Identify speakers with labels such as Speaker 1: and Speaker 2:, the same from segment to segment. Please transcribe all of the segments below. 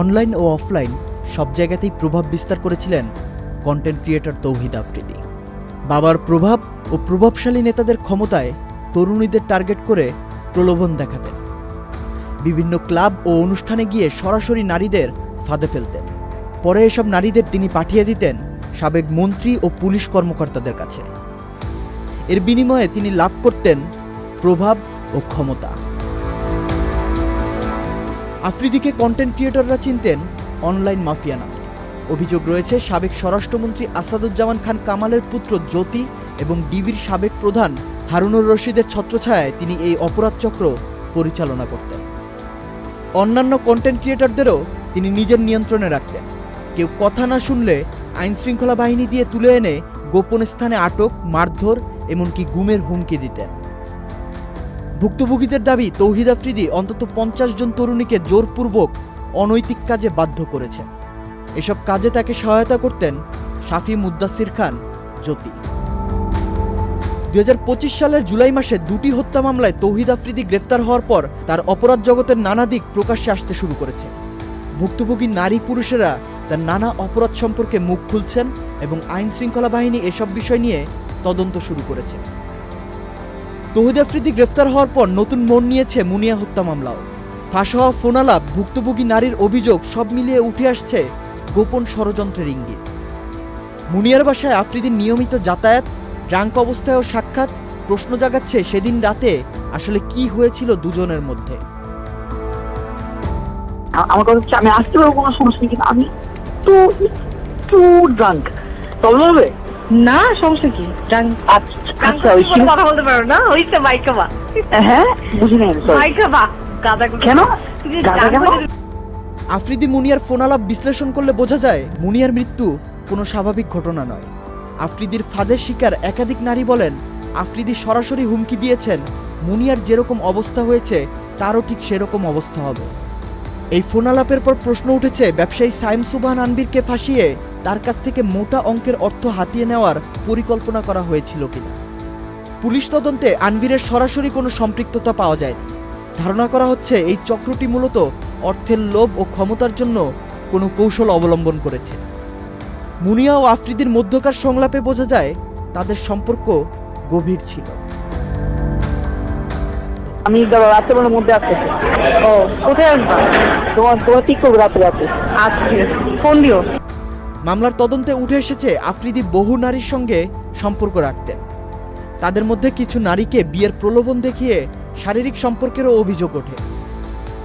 Speaker 1: Online ও offline সব জায়গাতেই প্রভাব বিস্তার করেছিলেন কন্টেন্ট ক্রিয়েটর তৌহিদ আফ্রিদি। বাবার প্রভাব ও প্রভাবশালী নেতাদের ক্ষমতায় তরুণীদের টার্গেট করে প্রলোভন দেখাতেন। বিভিন্ন ক্লাব ও অনুষ্ঠানে গিয়ে সরাসরি নারীদের ফাঁদে ফেলতেন। পরে এসব নারীদের তিনি পাঠিয়ে দিতেন সাবেক মন্ত্রী ও পুলিশ কর্মকর্তাদের কাছে। এর বিনিময়ে তিনি লাভ করতেন প্রভাব ও ক্ষমতা। আফ্রিদিকে কন্টেন্ট ক্রিয়েটররা চিনতেন অনলাইন মাফিয়া নামে অভিযোগ রয়েছে, সাবেক স্বরাষ্ট্রমন্ত্রী আসাদুজ্জামান খান কামালের পুত্র জ্যোতি এবং ডিবির সাবেক প্রধান হারুনুর রশিদের ছত্রছায়ায় তিনি এই অপরাধ চক্র পরিচালনা করতেন। অন্যান্য কন্টেন্ট ক্রিয়েটরদেরও তিনি নিজের নিয়ন্ত্রণে রাখতেন। কেউ কথা না শুনলে আইনশৃঙ্খলা বাহিনী দিয়ে তুলে এনে গোপন স্থানে আটক, মারধর, এমনকি গুমের হুমকি দিতেন। ভুক্তভোগীদের দাবি তৌহিদ আফ্রিদি অন্তত পঞ্চাশ জন তরুণীকে জোরপূর্বক অনৈতিক কাজে বাধ্য করেছেন এসব কাজে তাকে সহায়তা করতেন শাফি মুদ্দাসির খান, জ্যোতি। দুই হাজার পঁচিশ সালের জুলাই মাসে দুটি হত্যা মামলায় তৌহিদ আফ্রিদি গ্রেফতার হওয়ার পর তার অপরাধ জগতের নানা দিক প্রকাশ্যে আসতে শুরু করেছে। ভুক্তভোগী নারী পুরুষেরা তার নানা অপরাধ সম্পর্কে মুখ খুলছেন এবং আইন শৃঙ্খলা বাহিনী এসব বিষয় নিয়ে তদন্ত শুরু করেছে। তৌহিদ আফ্রিদি গ্রেফতার হওয়ার পর নতুন মন নিয়েছে মুনিয়া হত্যা মামলাও। ফাঁস হওয়া ফোনালাপ ভুক্তভোগী নারীর অভিযোগ সব মিলিয়ে উঠে আসছে গোপন ষড়যন্ত্রের ইঙ্গিত। মুনিয়ার বাসায় আফ্রিদির নিয়মিত যাতায়াত ড্রাঙ্ক অবস্থায়ও সাক্ষাৎ প্রশ্ন জাগাচ্ছে সেদিন রাতে আসলে কি হয়েছিল দুজনের মধ্যে।
Speaker 2: আমার কথা হচ্ছে আমি আসতে পারব কোনো সমস্যা নেই কিন্তু আমি তো একটু ড্রাঙ্ক প্রবলেম হবে?
Speaker 3: না সমস্যা কি? ডান
Speaker 2: আচ্ছা। আচ্ছা ওই
Speaker 3: কথা বলতে পারো না? ওইটা মাইকা বা
Speaker 2: হ্যাঁ বুঝি নাই sorry।
Speaker 3: গাদা
Speaker 2: কেন? গাদা কেন?
Speaker 1: আফ্রিদি মুনিয়ার ফোনালাপ বিশ্লেষণ করলে বোঝা যায় মুনিয়ার মৃত্যু কোনো স্বাভাবিক ঘটনা নয়। আফ্রিদির ফাঁদের শিকার একাধিক নারী বলেন আফ্রিদি সরাসরি হুমকি দিয়েছেন মুনিয়ার যেরকম অবস্থা হয়েছে তারও ঠিক সেরকম অবস্থা হবে। এই ফোনালাপের পর প্রশ্ন উঠেছে ব্যবসায়ী সাইম সুবান আনবিরকে ফাঁসিয়ে তার কাছ থেকে মোটা অঙ্কের অর্থ হাতিয়ে নেওয়ার পরিকল্পনা করা হয়েছিল কিনা। পুলিশ তদন্তে আনবিরের সরাসরি কোনো সম্পৃক্ততা পাওয়া যায় ধারণা করা হচ্ছে এই চক্রটি মূলত অর্থের লোভ ও ক্ষমতার জন্য কোনো কৌশল অবলম্বন করেছে। মুনিয়া ও আফ্রিদির মধ্যকার সংলাপে বোঝা যায় তাদের সম্পর্ক গভীর ছিল।
Speaker 2: আমি রাত্রেবেলার মধ্যে আসতেছি।
Speaker 3: ও কোথায় আসবা
Speaker 2: তোমার তোমার ঠিক করব রাত্রে রাত্রে
Speaker 3: ফোন দিও।
Speaker 1: মামলার তদন্তে উঠে এসেছে আফ্রিদি বহু নারীর সঙ্গে সম্পর্ক রাখতেন তাদের মধ্যে কিছু নারীকে বিয়ের প্রলোভন দেখিয়ে শারীরিক সম্পর্কেরও অভিযোগ ওঠে।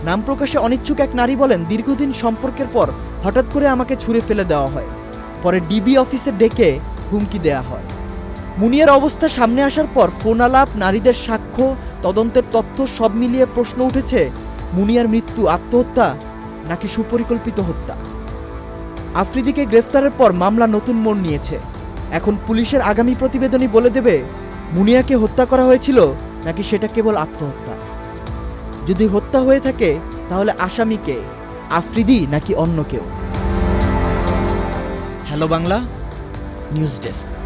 Speaker 1: নাম প্রকাশে অনিচ্ছুক এক নারী বলেন, দীর্ঘদিন সম্পর্কের পর হঠাৎ করে আমাকে ছুঁড়ে ফেলে দেওয়া হয়। পরে ডিবি অফিসে ডেকে হুমকি দেয়া হয়। মুনিয়ার অবস্থা সামনে আসার পর ফোন আলাপ নারীদের সাক্ষ্য, তদন্তের তথ্য সব মিলিয়ে প্রশ্ন উঠেছে, মুনিয়ার মৃত্যু, আত্মহত্যা নাকি সুপরিকল্পিত হত্যা? আফ্রিদিকে গ্রেফতারের পর মামলা নতুন মোড় নিয়েছে। এখন পুলিশের আগামী প্রতিবেদনই বলে দেবে মুনিয়াকে হত্যা করা হয়েছিল নাকি সেটা কেবল আত্মহত্যা? যদি হত্যা হয়ে থাকে, তাহলে আসামিকে আফ্রিদি নাকি অন্য কেউ? Hello Bangla, news desk.